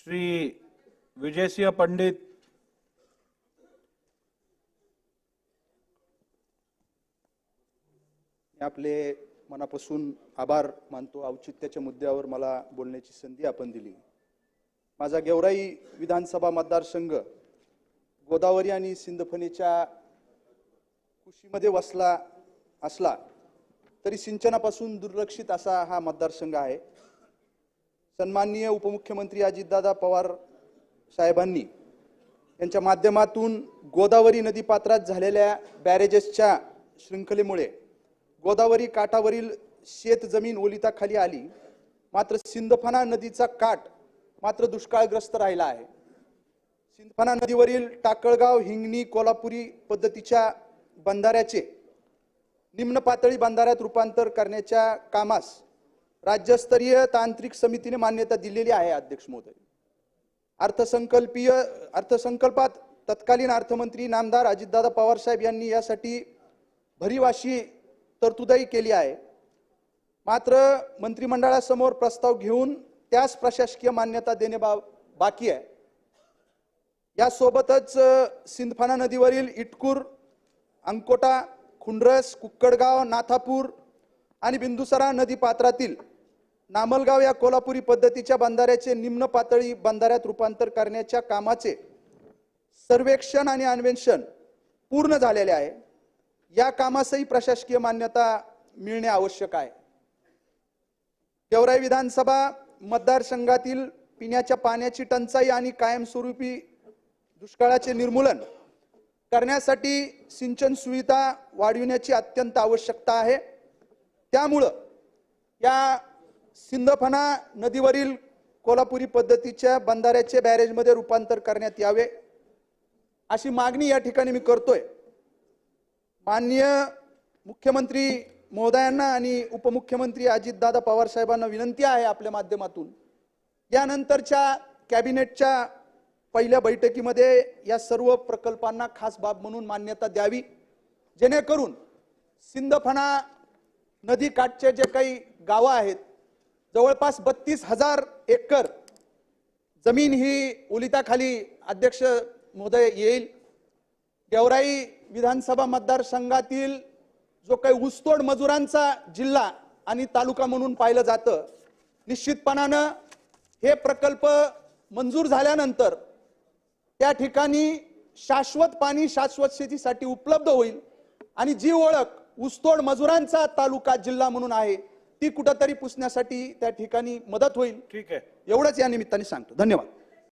श्री विजयसिंह पंडित मी आपले मनापासून आभार मानतो. औचित्याच्या मुद्द्यावर मला बोलण्याची संधी आपण दिली. माझा गेवराई विधानसभा मतदारसंघ गोदावरी आणि सिंदफणीच्या कुशीमध्ये वसला असला तरी सिंचनापासून दुर्लक्षित असा हा मतदारसंघ आहे. सन्माननीय उपमुख्यमंत्री अजितदादा पवार साहेबांनी यांच्या माध्यमातून गोदावरी नदीपात्रात झालेल्या बॅरेजेसच्या शृंखलेमुळे गोदावरी काठावरील शेत जमीन ओलिताखाली आली. मात्र सिंदफणा नदीचा काठ मात्र दुष्काळग्रस्त राहिला आहे. सिंदफणा नदीवरील टाकळगाव हिंगणी कोल्हापुरी पद्धतीच्या बंधाऱ्याचे निम्न पातळी बंधाऱ्यात रूपांतर करण्याच्या कामास राज्यस्तरीय तांत्रिक समितीने मान्यता दिलेली आहे अध्यक्ष महोदय. अर्थसंकल्पीय अर्थसंकल्पात तत्कालीन अर्थमंत्री नामदार अजितदादा पवार साहेब यांनी यासाठी भरीव अशी तरतुदाई केली आहे. मात्र मंत्रिमंडळासमोर प्रस्ताव घेऊन त्यास प्रशासकीय मान्यता देणे बा बाकी आहे. यासोबतच सिंदफाना नदीवरील इटकूर अंकोटा खुंडरस कुक्कडगाव नाथापूर आणि बिंदुसरा नदी पात्रातील नामलगाव या कोल्हापुरी पद्धतीच्या बंधाऱ्याचे निम्न पातळी बंधाऱ्यात रूपांतर करण्याच्या कामाचे सर्वेक्षण आणि अन्वेषण पूर्ण झालेले आहे. या कामासही प्रशासकीय मान्यता मिळणे आवश्यक आहे. गेवराई विधानसभा मतदारसंघातील पिण्याच्या पाण्याची टंचाई आणि कायमस्वरूपी दुष्काळाचे निर्मूलन करण्यासाठी सिंचन सुविधा वाढविण्याची अत्यंत आवश्यकता आहे. त्यामुळं या सिंदफणा नदीवरील कोल्हापुरी पद्धतीच्या बंधाऱ्याचे बॅरेजमध्ये रूपांतर करण्यात यावे. अशी मागणी या ठिकाणी मी करतोय. माननीय मुख्यमंत्री महोदयांना आणि उपमुख्यमंत्री अजितदादा पवार साहेबांना विनंती आहे आपल्या माध्यमातून. यानंतरच्या कॅबिनेटच्या पहिल्या बैठकीमध्ये या सर्व प्रकल्पांना खास बाब म्हणून मान्यता द्यावी. जेणेकरून सिंदफणा नदीकाठचे जे काही गावं आहेत जवळपास बत्तीस हजार एकर जमीन ही ओलिताखाली अध्यक्ष महोदय येईल. गेवराई विधानसभा मतदारसंघातील जो काही ऊसतोड मजुरांचा जिल्हा आणि तालुका म्हणून पाहिलं जातं निश्चितपणानं हे प्रकल्प मंजूर झाल्यानंतर त्या ठिकाणी शाश्वत पाणी शाश्वत शेतीसाठी उपलब्ध होईल आणि जी ओळख ऊसतोड मजुरांचा तालुका जिल्हा म्हणून आहे ती कुठंतरी पुसण्यासाठी त्या ठिकाणी मदत होईल. ठीक आहे. एवढंच या निमित्ताने सांगतो. धन्यवाद.